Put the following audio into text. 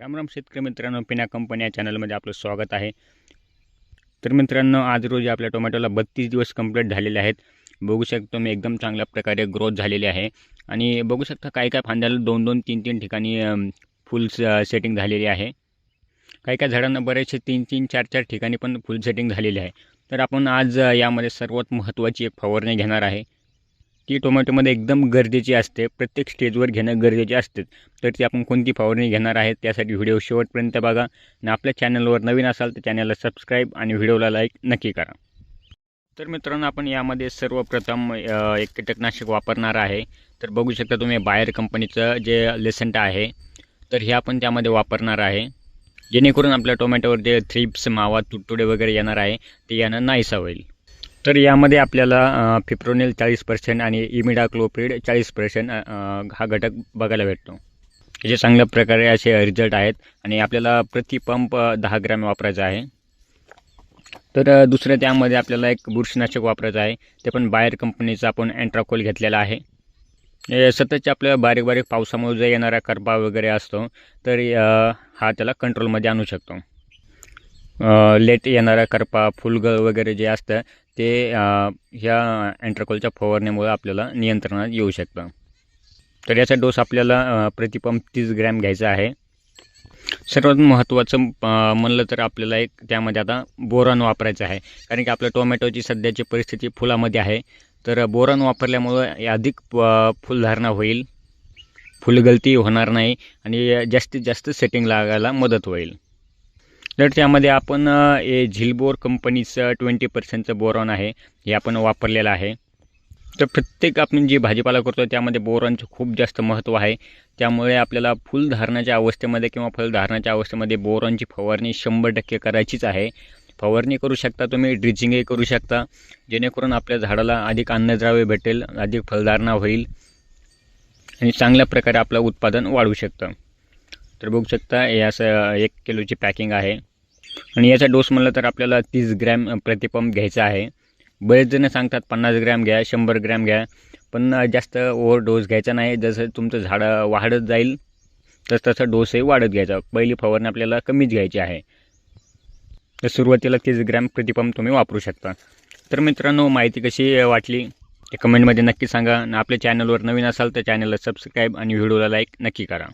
रामराम शेतकरी मित्रांनो पिना कंपनी या चॅनलमध्ये आपलं स्वागत आहे. तर मित्रांनो आज रोजी आपल्या टोमॅटोला बत्तीस दिवस कंप्लीट झालेले आहेत. बघू शकतो मी एकदम चांगल्या प्रकारे ग्रोथ झालेली आहे. आणि बघू शकता काही काय फांद्याला दोन दोन तीन तीन ठिकाणी फुल सेटिंग झालेली आहे. काही काही झाडांना बरेचसे तीन तीन चार चार ठिकाणी पण फुल सेटिंग झालेली आहे. तर आपण आज यामध्ये सर्वात महत्त्वाची एक फवारणी घेणार आहे. ती टोमॅटोमध्ये एकदम गरजेची असते प्रत्येक स्टेजवर घेणं गरजेचे असते. तर ती आपण कोणती फवारणी घेणार आहे त्यासाठी व्हिडिओ शेवटपर्यंत बघा. आणि आपल्या चॅनलवर नवीन असाल तर चॅनलला सबस्क्राईब आणि व्हिडिओला लाईक नक्की करा. तर मित्रांनो आपण यामध्ये सर्वप्रथम एक कीटकनाशक वापरणार आहे. तर बघू शकता तुम्ही बायर कंपनीचं जे लेसंट आहे तर हे आपण त्यामध्ये वापरणार आहे. जेणेकरून आपल्या टोमॅटोवर जे थ्रिप्स मावा तुटतुडे वगैरे येणार आहे ते यानं नाहीसा होईल. तर यामध्ये आपल्याला फिप्रोनिल चाळीस पर्सेंट आणि इमिडाक्लोप्रिड चाळीस पर्सेंट हा घटक बघायला भेटतो. याचे चांगल्या प्रकारे असे रिझल्ट आहेत आणि आपल्याला प्रति पंप दहा ग्रॅम वापरायचा आहे. तर दुसरं त्यामध्ये आपल्याला एक बुरशीनाशक वापरायचं आहे. ते पण बाहेर कंपनीचं आपण अँट्राकोल घेतलेला आहे. सततच्या आपल्या बारीक बारीक पावसामुळे जे येणारा करपा वगैरे असतो तर हा त्याला कंट्रोलमध्ये आणू शकतो. लेट येणारा करपा फुलगळ वगैरे जे असतं ते ह्या अँट्राकोलच्या फवारणीमुळे आपल्याला नियंत्रणात येऊ शकतं. तर याचा डोस आपल्याला प्रतिपंप तीस ग्रॅम घ्यायचा आहे. सर्वात महत्त्वाचं म्हणलं तर आपल्याला एक त्यामध्ये आता बोरान वापरायचं आहे. कारण की आपल्या टोमॅटोची सध्याची परिस्थिती फुलामध्ये आहे. तर बोरान वापरल्यामुळं अधिक प- फुलधारणा होईल. फुलगलती होणार नाही आणि जास्तीत जास्त सेटिंग लागायला मदत होईल. तर त्यामध्ये आपण हे झिलबोर कंपनीचं ट्वेंटी पर्सेंटचं बोरॉन आहे हे आपण वापरलेलं आहे. तर प्रत्येक आपण जी भाजीपाला करतो त्यामध्ये बोरॉनचं खूप जास्त महत्त्व आहे. त्यामुळे आपल्याला फुलधारणाच्या अवस्थेमध्ये किंवा फलधारणाच्या अवस्थेमध्ये बोरॉनची फवारणी शंभर टक्के करायचीच आहे. फवारणी करू शकता तुम्ही ड्रिचिंगही करू शकता. जेणेकरून आपल्या झाडाला अधिक अन्नद्रव्य भेटेल अधिक फलधारणा होईल आणि चांगल्या प्रकारे आपलं उत्पादन वाढू शकतं. तर बघू शकता हे असं एक किलोची पॅकिंग आहे. आणि याचा डोस म्हणलं तर आपल्याला तीस ग्रॅम प्रतिपंप घ्यायचा आहे. बरेच जण सांगतात पन्नास ग्रॅम घ्या शंभर ग्रॅम घ्या. पण जास्त ओव्हर डोस घ्यायचा नाही. जसं तुमचं झाडं वाढत जाईल तस तसं डोसही वाढत घ्यायचा. पहिली फवारणी आपल्याला कमीच घ्यायची आहे. तर सुरुवातीला तीस ग्रॅम प्रतिपंप तुम्ही वापरू शकता. तर मित्रांनो माहिती कशी वाटली? ते कमेंटमध्ये नक्की सांगा. आणि आपल्या चॅनलवर नवीन असाल तर चॅनलला सबस्क्राईब आणि व्हिडिओला लाईक नक्की करा.